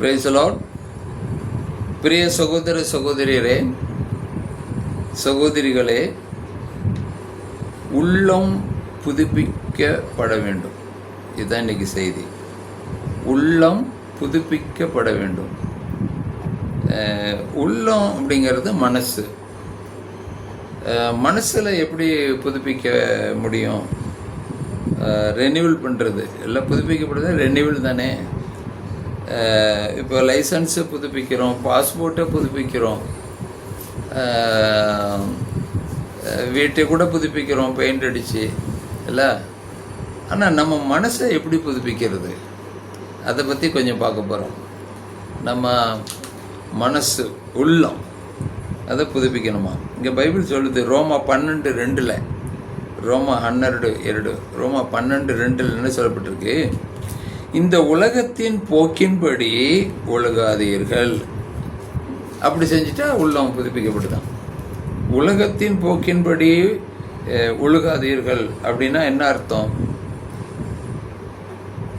பிரைசலாட் பிரிய சகோதர சகோதரியரே சகோதரிகளே உள்ளம் புதுப்பிக்கப்பட வேண்டும். இதுதான் இன்னைக்கு செய்தி. உள்ளம் புதுப்பிக்கப்பட வேண்டும். உள்ளம் அப்படிங்கிறது மனசு. மனசில் எப்படி புதுப்பிக்க முடியும்? ரெனியூவல் பண்ணுறது எல்லாம் புதுப்பிக்கப்படுறது ரெனியூவல் தானே? இப்போ லைசன்ஸை புதுப்பிக்கிறோம் பாஸ்போர்ட்டை புதுப்பிக்கிறோம் வீட்டை கூட புதுப்பிக்கிறோம் பெயிண்ட் அடித்து இல்லை? ஆனால் நம்ம மனசை எப்படி புதுப்பிக்கிறது? அதை பற்றி கொஞ்சம் பார்க்க போகிறோம் நம்ம மனசு உள்ளம் அதை புதுப்பிக்கணுமா? இங்கே பைபிள் சொல்லுது ரோமா பன்னெண்டு ரெண்டில் ரோமா ஹன்னெரடு எரடு ரோமா பன்னெண்டு ரெண்டில் என்ன சொல்லப்பட்டிருக்கு. இந்த உலகத்தின் போக்கின்படி ஒழுகாதீர்கள். அப்படி செஞ்சுட்டா உள்ளம் புதுப்பிக்கப்படுதான் உலகத்தின் போக்கின்படி ஒழுகாதீர்கள் அப்படின்னா என்ன அர்த்தம்?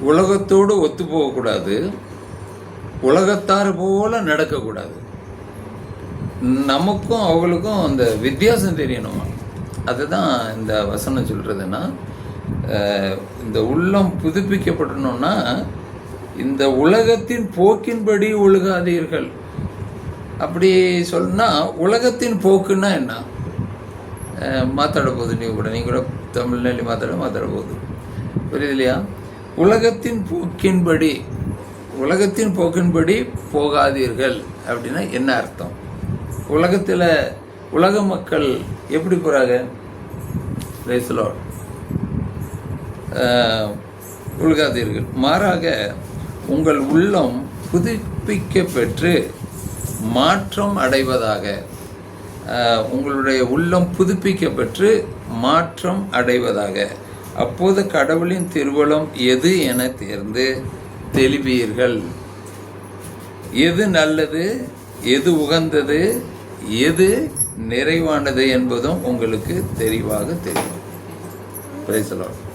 உலகத்தோடு ஒத்து போகக்கூடாது. உலகத்தார் போல நடக்கக்கூடாது. நமக்கும் அவங்களுக்கும் அந்த வித்தியாசம் தெரியணுமா? அதுதான் இந்த வசனம் சொல்கிறதுன்னா இந்த உள்ளம் புதுப்பிக்கப்படணும்னா இந்த உலகத்தின் போக்கின்படி ஒழுகாதீர்கள். அப்படி சொன்னால் உலகத்தின் போக்குன்னா என்ன? மாத்தாட போகுது நீ கூட நீ கூட தமிழ்நாளி மாத்தாட மாத்தாட போகுது. புரியுது இல்லையா? உலகத்தின் போக்கின்படி உலகத்தின் போக்கின்படி போகாதீர்கள் அப்படின்னா என்ன அர்த்தம்? உலகத்தில் உலக மக்கள் எப்படி போகிறாங்க ரைஸ்லாட் உழுகாதீர்கள் மாறாக உங்கள் உள்ளம் புதுப்பிக்க பெற்று மாற்றம் அடைவதாக உங்களுடைய உள்ளம் புதுப்பிக்க பெற்று மாற்றம் அடைவதாக. அப்போது கடவுளின் திருவளம் எது என தேர்ந்து தெளிவீர்கள். எது நல்லது எது உகந்தது எது நிறைவானது என்பதும் உங்களுக்கு தெளிவாக தெரியும். பிரைசலாட்